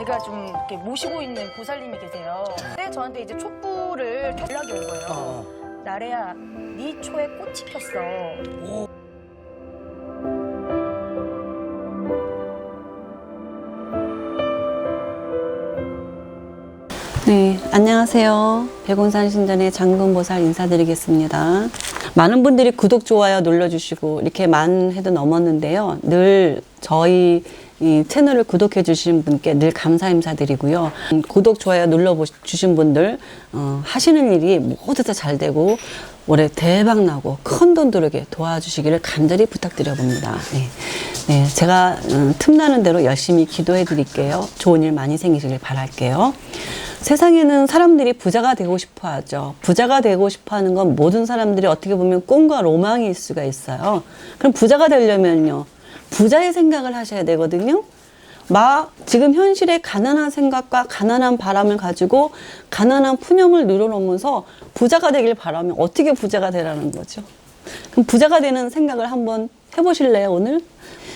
제가 좀 이렇게 모시고 있는 보살님이 계세요. 근데 저한테 이제 촛불을 연락이 온 거예요. 어. 나래야, 네 초에 꽃이 폈어. 네, 안녕하세요. 백운산 신전의 장군보살 인사드리겠습니다. 많은 분들이 구독, 좋아요 눌러주시고 이렇게 만 해도 넘었는데요. 늘 저희 이 채널을 구독해 주신 분께 늘 감사 인사드리고요. 음, 구독, 좋아요 눌러주신 분들 어, 하시는 일이 모두 다 잘 되고 올해 대박 나고 큰 돈 들어게 도와주시기를 간절히 부탁드려 봅니다. 네. 네, 제가 음, 틈나는 대로 열심히 기도해 드릴게요. 좋은 일 많이 생기시길 바랄게요. 세상에는 사람들이 부자가 되고 싶어 하죠. 부자가 되고 싶어 하는 건 모든 사람들이 어떻게 보면 꿈과 로망일 수가 있어요. 그럼 부자가 되려면요. 부자의 생각을 하셔야 되거든요. 막 지금 현실의 가난한 생각과 가난한 바람을 가지고 가난한 푸념을 늘어놓으면서 부자가 되길 바라면 어떻게 부자가 되라는 거죠. 그럼 부자가 되는 생각을 한번 해보실래요, 오늘?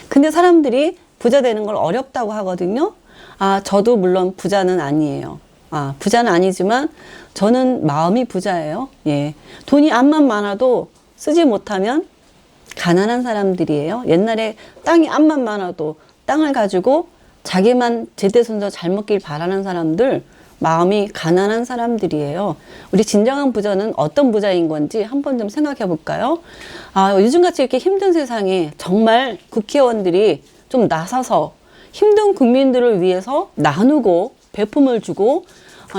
근데 사람들이 부자 되는 걸 어렵다고 하거든요. 아, 저도 물론 부자는 아니에요. 아, 부자는 아니지만 저는 마음이 부자예요. 예. 돈이 암만 많아도 쓰지 못하면 가난한 사람들이에요. 옛날에 땅이 암만 많아도 땅을 가지고 자기만 제대손자 잘 먹길 바라는 사람들, 마음이 가난한 사람들이에요. 우리 진정한 부자는 어떤 부자인 건지 한번 좀 생각해 볼까요? 아, 요즘같이 이렇게 힘든 세상에 정말 국회의원들이 좀 나서서 힘든 국민들을 위해서 나누고 배품을 주고 어,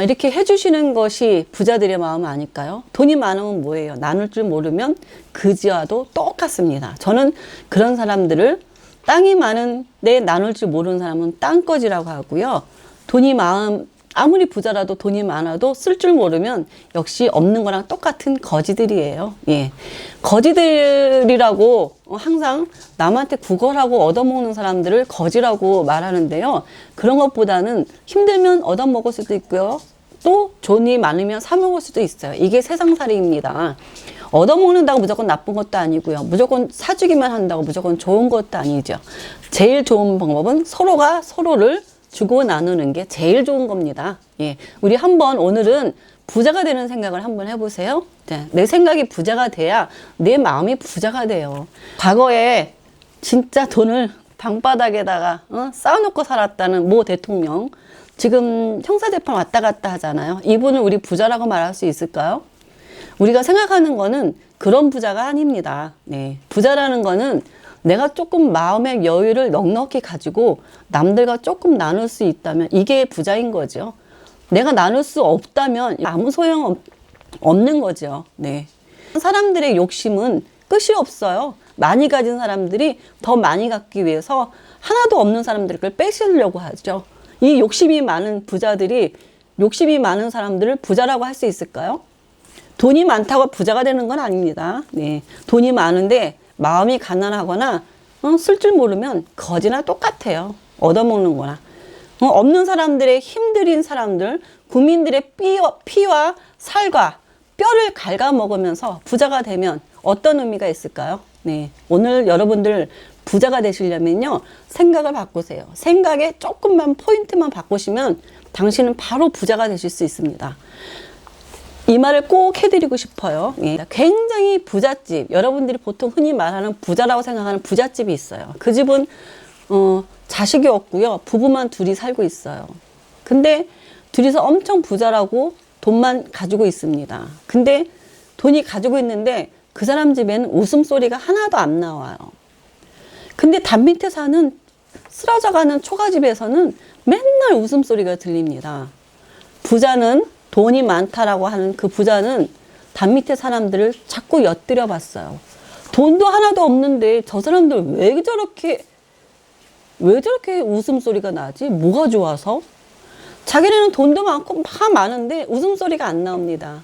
이렇게 해주시는 것이 부자들의 마음 아닐까요? 돈이 많으면 뭐예요? 나눌 줄 모르면 그지와도 똑같습니다. 저는 그런 사람들을 땅이 많은데 나눌 줄 모르는 사람은 땅거지라고 하고요. 돈이 마음 아무리 부자라도 돈이 많아도 쓸 줄 모르면 역시 없는 거랑 똑같은 거지들이에요. 예. 거지들이라고 항상 남한테 구걸하고 얻어먹는 사람들을 거지라고 말하는데요. 그런 것보다는 힘들면 얻어먹을 수도 있고요. 또 돈이 많으면 사먹을 수도 있어요. 이게 세상살이입니다. 얻어먹는다고 무조건 나쁜 것도 아니고요. 무조건 사주기만 한다고 무조건 좋은 것도 아니죠. 제일 좋은 방법은 서로가 서로를 주고 나누는 게 제일 좋은 겁니다. 예. 우리 한번 오늘은 부자가 되는 생각을 한번 해보세요. 자, 내 생각이 부자가 돼야 내 마음이 부자가 돼요. 과거에 진짜 돈을 방바닥에다가 어? 쌓아놓고 살았다는 모 대통령 지금 형사재판 왔다 갔다 하잖아요. 이분을 우리 부자라고 말할 수 있을까요? 우리가 생각하는 거는 그런 부자가 아닙니다. 네. 부자라는 거는 내가 조금 마음의 여유를 넉넉히 가지고 남들과 조금 나눌 수 있다면 이게 부자인 거죠. 내가 나눌 수 없다면 아무 소용 없- 없는 거죠. 네. 사람들의 욕심은 끝이 없어요. 많이 가진 사람들이 더 많이 갖기 위해서 하나도 없는 사람들을 뺏으려고 하죠. 이 욕심이 많은 부자들이 욕심이 많은 사람들을 부자라고 할 수 있을까요? 돈이 많다고 부자가 되는 건 아닙니다. 네. 돈이 많은데 마음이 가난하거나 어, 쓸줄 모르면 거지나 똑같아요. 얻어먹는 거나. 어, 없는 사람들의 힘들인 사람들, 국민들의 피와, 피와 살과 뼈를 갉아먹으면서 부자가 되면 어떤 의미가 있을까요? 네. 오늘 여러분들 부자가 되시려면요. 생각을 바꾸세요. 생각에 조금만 포인트만 바꾸시면 당신은 바로 부자가 되실 수 있습니다. 이 말을 꼭 해드리고 싶어요. 예. 굉장히 부잣집, 여러분들이 보통 흔히 말하는 부자라고 생각하는 부잣집이 있어요. 그 집은, 어, 자식이 없고요. 부부만 둘이 살고 있어요. 근데 둘이서 엄청 부자라고 돈만 가지고 있습니다. 근데 돈이 가지고 있는데 그 사람 집에는 웃음소리가 하나도 안 나와요. 근데 담 밑에 사는 쓰러져가는 초가집에서는 맨날 웃음소리가 들립니다. 부자는 돈이 많다라고 하는 그 부자는 담 밑에 사람들을 자꾸 엿들여 봤어요. 돈도 하나도 없는데 저 사람들 왜 저렇게 왜 저렇게 웃음소리가 나지? 뭐가 좋아서? 자기네는 돈도 많고 막 많은데 웃음소리가 안 나옵니다.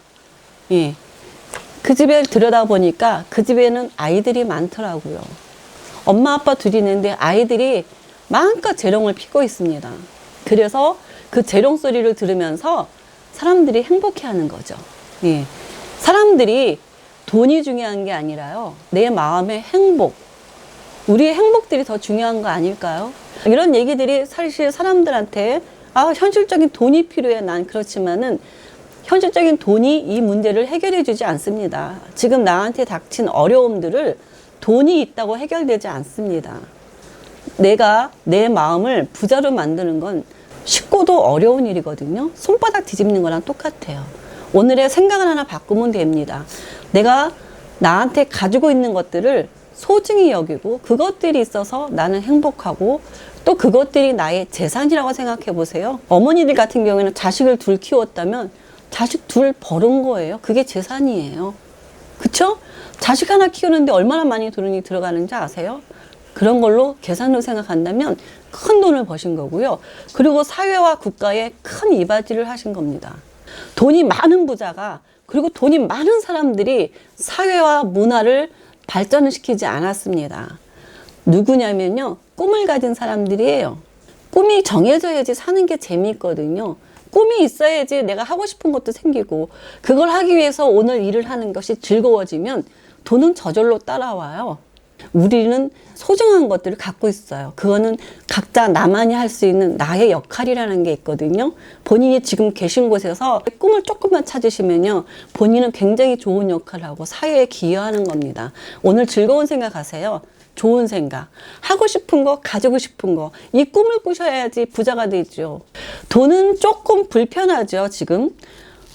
예. 그 집에 들여다보니까 그 집에는 아이들이 많더라고요. 엄마 아빠 둘이 있는데 아이들이 마음껏 재롱을 피고 있습니다. 그래서 그 재롱 소리를 들으면서 사람들이 행복해 하는 거죠. 예. 사람들이 돈이 중요한 게 아니라요. 내 마음의 행복. 우리의 행복들이 더 중요한 거 아닐까요? 이런 얘기들이 사실 사람들한테 아, 현실적인 돈이 필요해. 난 그렇지만은 현실적인 돈이 이 문제를 해결해 주지 않습니다. 지금 나한테 닥친 어려움들을 돈이 있다고 해결되지 않습니다. 내가 내 마음을 부자로 만드는 건 쉽고도 어려운 일이거든요. 손바닥 뒤집는 거랑 똑같아요. 오늘의 생각을 하나 바꾸면 됩니다. 내가 나한테 가지고 있는 것들을 소중히 여기고 그것들이 있어서 나는 행복하고 또 그것들이 나의 재산이라고 생각해 보세요. 어머니들 같은 경우에는 자식을 둘 키웠다면 자식 둘 버는 거예요. 그게 재산이에요. 그쵸? 자식 하나 키우는데 얼마나 많이 돈이 들어가는지 아세요? 그런 걸로 계산으로 생각한다면 큰 돈을 버신 거고요. 그리고 사회와 국가에 큰 이바지를 하신 겁니다. 돈이 많은 부자가 그리고 돈이 많은 사람들이 사회와 문화를 발전을 시키지 않았습니다. 누구냐면요. 꿈을 가진 사람들이에요. 꿈이 정해져야지 사는 게 재미있거든요. 꿈이 있어야지 내가 하고 싶은 것도 생기고 그걸 하기 위해서 오늘 일을 하는 것이 즐거워지면 돈은 저절로 따라와요. 우리는 소중한 것들을 갖고 있어요. 그거는 각자 나만이 할 수 있는 나의 역할이라는 게 있거든요. 본인이 지금 계신 곳에서 꿈을 조금만 찾으시면요. 본인은 굉장히 좋은 역할을 하고 사회에 기여하는 겁니다. 오늘 즐거운 생각하세요. 좋은 생각. 하고 싶은 거, 가지고 싶은 거. 이 꿈을 꾸셔야지 부자가 되죠. 돈은 조금 불편하죠, 지금.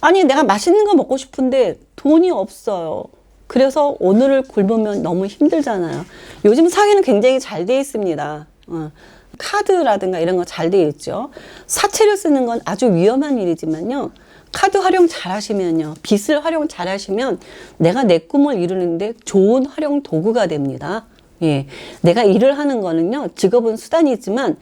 아니, 내가 맛있는 거 먹고 싶은데 돈이 없어요. 그래서 오늘을 굶으면 너무 힘들잖아요. 요즘 사회는 굉장히 잘 돼 있습니다. 어, 카드라든가 이런 거 잘 돼 있죠. 사채를 쓰는 건 아주 위험한 일이지만요. 카드 활용 잘 하시면요. 빚을 활용 잘 하시면 내가 내 꿈을 이루는데 좋은 활용 도구가 됩니다. 예. 내가 일을 하는 거는요. 직업은 수단이지만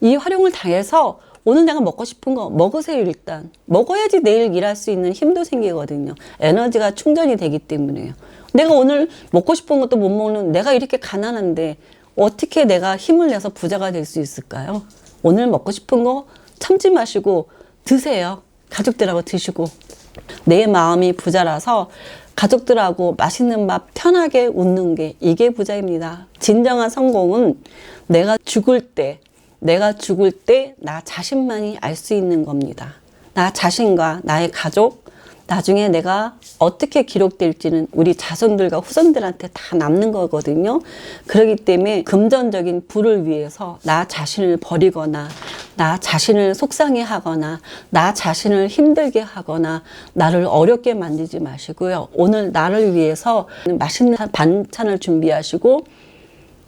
이 활용을 당해서 오늘 내가 먹고 싶은 거 먹으세요 일단. 먹어야지 내일 일할 수 있는 힘도 생기거든요. 에너지가 충전이 되기 때문에요. 내가 오늘 먹고 싶은 것도 못 먹는 내가 이렇게 가난한데 어떻게 내가 힘을 내서 부자가 될 수 있을까요? 오늘 먹고 싶은 거 참지 마시고 드세요. 가족들하고 드시고. 내 마음이 부자라서 가족들하고 맛있는 밥 편하게 웃는 게 이게 부자입니다. 진정한 성공은 내가 죽을 때, 내가 죽을 때 나 자신만이 알 수 있는 겁니다. 나 자신과 나의 가족, 나중에 내가 어떻게 기록될지는 우리 자손들과 후손들한테 다 남는 거거든요. 그렇기 때문에 금전적인 부를 위해서 나 자신을 버리거나 나 자신을 속상해 하거나 나 자신을 힘들게 하거나 나를 어렵게 만들지 마시고요. 오늘 나를 위해서 맛있는 반찬을 준비하시고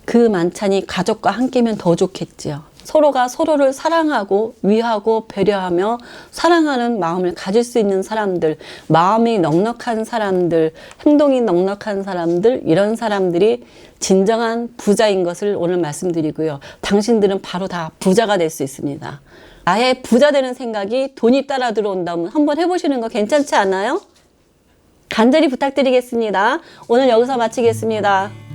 그 만찬이 가족과 함께면 더 좋겠지요. 서로가 서로를 사랑하고 위하고 배려하며 사랑하는 마음을 가질 수 있는 사람들, 마음이 넉넉한 사람들, 행동이 넉넉한 사람들, 이런 사람들이 진정한 부자인 것을 오늘 말씀드리고요. 당신들은 바로 다 부자가 될 수 있습니다. 아예 부자 되는 생각이 돈이 따라 들어온다면 한번 해보시는 거 괜찮지 않아요? 간절히 부탁드리겠습니다. 오늘 여기서 마치겠습니다.